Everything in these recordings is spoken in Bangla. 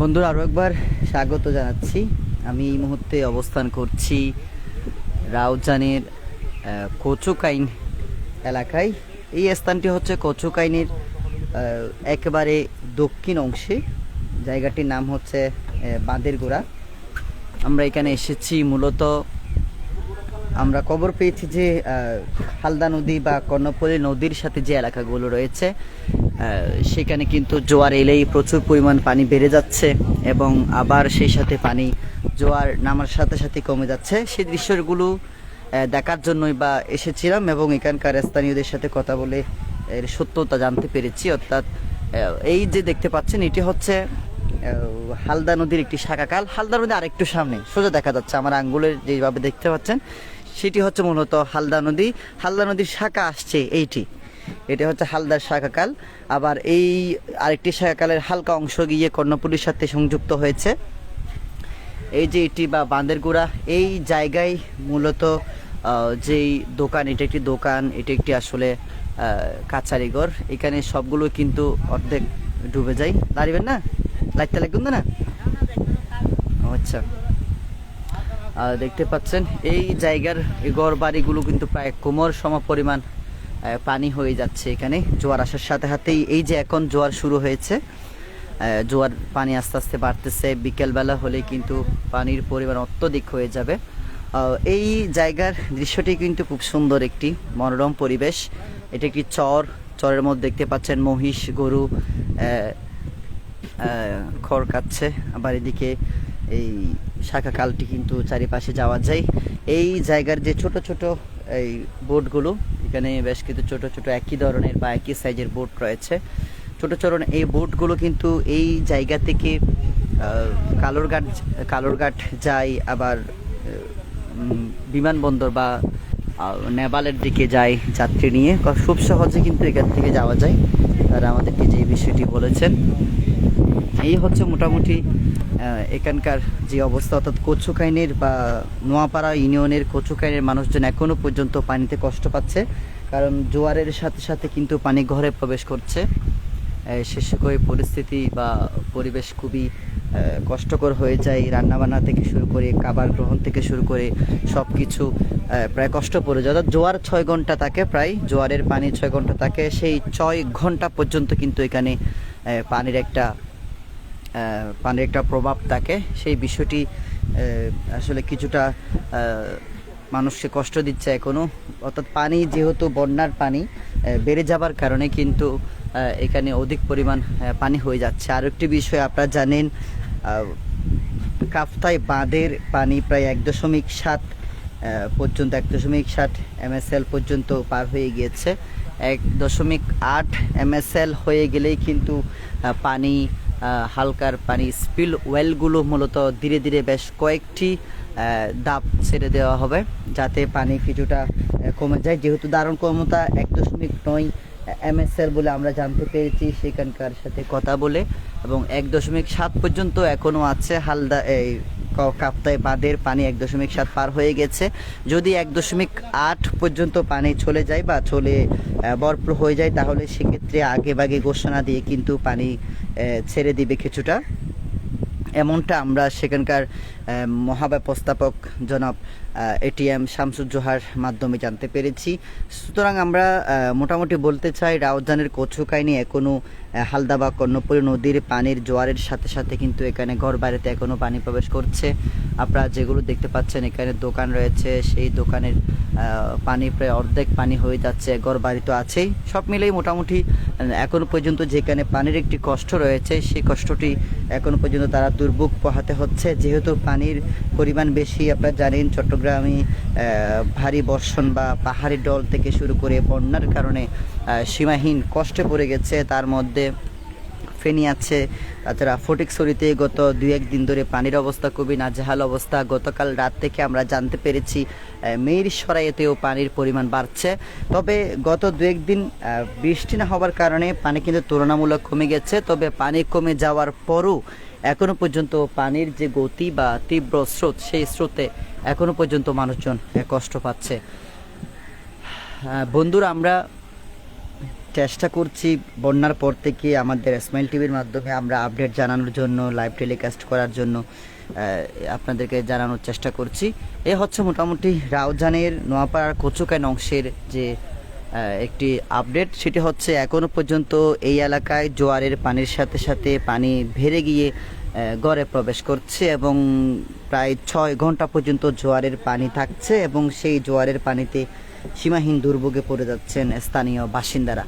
বন্ধুরা আরও একবার স্বাগত জানাচ্ছি। আমি এই মুহূর্তে অবস্থান করছি রাউজানের কচুকাইন এলাকায়। এই স্থানটি হচ্ছে কচুকাইনের একেবারে দক্ষিণ অংশে। জায়গাটির নাম হচ্ছে বাঁধের গোড়া আমরা এখানে এসেছি মূলত আমরা খবর পেয়েছি যে হালদা নদী বা কর্ণফুলী নদীর সাথে যে এলাকাগুলো রয়েছে সেখানে কিন্তু জোয়ার এলেই প্রচুর পরিমাণ পানি বেড়ে যাচ্ছে এবং আবার সেই সাথে পানি জোয়ার নামার সাথে সাথে কমে যাচ্ছে। সেই দৃশ্যগুলো দেখার জন্যই বা এসেছিলাম এবং এখানকার স্থানীয়দের সাথে কথা বলে এর সত্যতা জানতে পেরেছি। অর্থাৎ এই যে দেখতে পাচ্ছেন, এটি হচ্ছে হালদা নদীর একটি শাখাকাল। হালদা নদী আরেকটু সামনে, সোজা দেখা যাচ্ছে। আমার আঙ্গুলের যেভাবে দেখতে পাচ্ছেন সেটি হচ্ছে মূলত হালদা নদী। হালদা নদীর শাখা আসছে এইটি। এটা হচ্ছে হালদার শাখাকাল। আবার এই আরেকটি শাখাকালের হালকা অংশ গিয়ে কর্ণপুরীর সাথে সংযুক্ত হয়েছে। এই যে এটি বা বাঁধের গোড়া, এই জায়গায় মূলত যেই দোকান, এটা একটি দোকান, এটা একটি আসলে কাছারিঘর এখানে সবগুলো কিন্তু অর্ধেক ডুবে যায়। দাঁড়িবেন না? লাইটটা লাগবেন না? আচ্ছা। দেখতে পাচ্ছেন, এই জায়গার ঘর বাড়িগুলো কিন্তু প্রায় কোমর সম পরিমাণ পানি হয়ে যাচ্ছে এখানে। জোয়ার আসার সাথে সাথেই এই যে এখন জোয়ার শুরু হয়েছে জোয়ার পানি আস্তে আস্তে বাড়তেছে। বিকেলবেলা হলে কিন্তু পানির পরিমাণ অত্যধিক হয়ে যাবে। এই জায়গার দৃশ্যটি কিন্তু খুব সুন্দর একটি মনোরম পরিবেশ। এটা একটি চর, চরের মধ্যে দেখতে পাচ্ছেন মহিষ, গরু খড় কাচ্ছে আবার এদিকে এই শাখা কালটি কিন্তু চারিপাশে যাওয়া যায়। এই জায়গার যে ছোট ছোট এই বোটগুলো, এখানে বেশ কিছু ছোট ছোট একই ধরনের বা একই সাইজের বোট রয়েছে। ছোট ছোট এই বোটগুলো কিন্তু এই জায়গা থেকে কালোরঘাট কালোরঘাট যায়, আবার বিমানবন্দর বা নেপালের দিকে যায় যাত্রী নিয়ে। খুব সহজে কিন্তু এখান থেকে যাওয়া যায়। তারা আমাদেরকে যে বিষয়টি বলেছেন এই হচ্ছে মোটামুটি এখানকার যে অবস্থা, অর্থাৎ কচুকাইনের বা নোয়াপাড়া ইউনিয়নের কচুকাইনের মানুষজন এখনও পর্যন্ত পানিতে কষ্ট পাচ্ছে। কারণ জোয়ারের সাথে সাথে কিন্তু পানি ঘরে প্রবেশ করছে। শেষে করে পরিস্থিতি বা পরিবেশ খুবই কষ্টকর হয়ে যায়। রান্নাবান্না থেকে শুরু করে, খাবার গ্রহণ থেকে শুরু করে সব কিছু প্রায় কষ্ট পড়ে যায়। অর্থাৎ জোয়ার ছয় ঘণ্টা থাকে প্রায়, জোয়ারের পানি ছয় ঘণ্টা থাকে। সেই ছয় ঘণ্টা পর্যন্ত কিন্তু এখানে পানির একটা পানির একটা প্রভাব থাকে। সেই বিষয়টি আসলে কিছুটা মানুষকে কষ্ট দিচ্ছে এখনও। অর্থাৎ পানি যেহেতু বন্যার পানি বেড়ে যাবার কারণে কিন্তু এখানে অধিক পরিমাণ পানি হয়ে যাচ্ছে। আর একটি বিষয় আপনারা জানেন কাফতায় বাঁধের পানি প্রায় এক দশমিক সাত পর্যন্ত, এক দশমিক ষাট এমএসএল পর্যন্ত পার হয়ে গিয়েছে। এক দশমিক আট এমএসএল হয়ে গেলেই কিন্তু পানি হালকার পানি স্পিল ওয়েলগুলো মূলত ধীরে ধীরে বেশ কয়েকটি দাপ ছেড়ে দেওয়া হবে যাতে পানি কিছুটা কমে যায়। যেহেতু দারুণ ক্ষমতা এক দশমিক নয় এমএসএল বলে আমরা জানতে পেরেছি সেখানকার সাথে কথা বলে এবং এক দশমিক সাত পর্যন্ত এখনও আছে হালদা এই কাপ্তায় বাঁধের পানি এক দশমিক সাত পার হয়ে গেছে। যদি এক দশমিক আট পর্যন্ত পানি চলে যায় বা চলে আহ, ভরপুর হয়ে যায় তাহলে সেক্ষেত্রে আগে ভাগে ঘোষণা দিয়ে কিন্তু পানি ছেড়ে দিবে কিছুটা। এমনটা আমরা সেখানকার মহাব্যবস্থাপক জনাব এটিএম শামসুজ্জোহার মাধ্যমে জানতে পেরেছি। সুতরাং আমরা মোটামুটি বলতে চাই, রাউজানের কচুকাইনি এখনও হালদা বা কর্ণপুরী নদীর পানির জোয়ারের সাথে সাথে কিন্তু এখানে ঘর বাড়িতে এখনও পানি প্রবেশ করছে। আপনারা যেগুলো দেখতে পাচ্ছেন, এখানে দোকান রয়েছে, সেই দোকানের পানি প্রায় অর্ধেক পানি হয়ে যাচ্ছে, ঘর বাড়ি তো আছেই। সব মিলেই মোটামুটি, এখনও পর্যন্ত যেখানে পানির একটি কষ্ট রয়েছে, সেই কষ্টটি এখনও পর্যন্ত তারা দুর্ভোগ পোহাতে হচ্ছে। যেহেতু পানির পরিমাণ বেশি, আপনারা জানেন, চট্টগ্রামে ভারী বর্ষণ বা পাহাড়ি ডল থেকে শুরু করে বন্যার কারণে সীমাহীন কষ্টে পড়ে গেছে। তার মধ্যে ফেনী আছে, তাছাড়া ফটিকছড়িতে গত দুই একদিন ধরে পানির অবস্থা খুবই নাজেহাল অবস্থা। গতকাল রাত থেকে আমরা জানতে পেরেছি মেয়ের সরাইতেও পানির পরিমাণ বাড়ছে। তবে গত দু একদিন বৃষ্টি না হওয়ার কারণে পানি কিন্তু তুলনামূলক কমে গেছে। তবে পানি কমে যাওয়ার পরও এখনও পর্যন্ত পানির যে গতি বা তীব্র স্রোত, সেই স্রোতে এখনও পর্যন্ত মানুষজন কষ্ট পাচ্ছে। বন্ধুরা, আমরা চেষ্টা করছি বন্যার পর থেকে আমাদের স্মাইল টিভির মাধ্যমে আমরা আপডেট জানানোর জন্য লাইভ টেলিকাস্ট করার জন্য আপনাদেরকে জানানোর চেষ্টা করছি। এ হচ্ছে মোটামুটি রাউজানের নোয়াপাড়ার কচুকাইন অংশের যে একটি আপডেট সেটি হচ্ছে এখনও পর্যন্ত এই এলাকায় জোয়ারের পানির সাথে সাথে পানি ভেড়ে গিয়ে গড়ে প্রবেশ করছে এবং প্রায় ছয় ঘণ্টা পর্যন্ত জোয়ারের পানি থাকছে এবং সেই জোয়ারের পানিতে সীমাহীন দুর্ভোগে পড়ে যাচ্ছেন স্থানীয় বাসিন্দারা।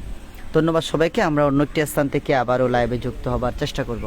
ধন্যবাদ সবাইকে, আমরা অন্য একটি স্থান থেকে আবারও লাইভে যুক্ত হবার চেষ্টা করব।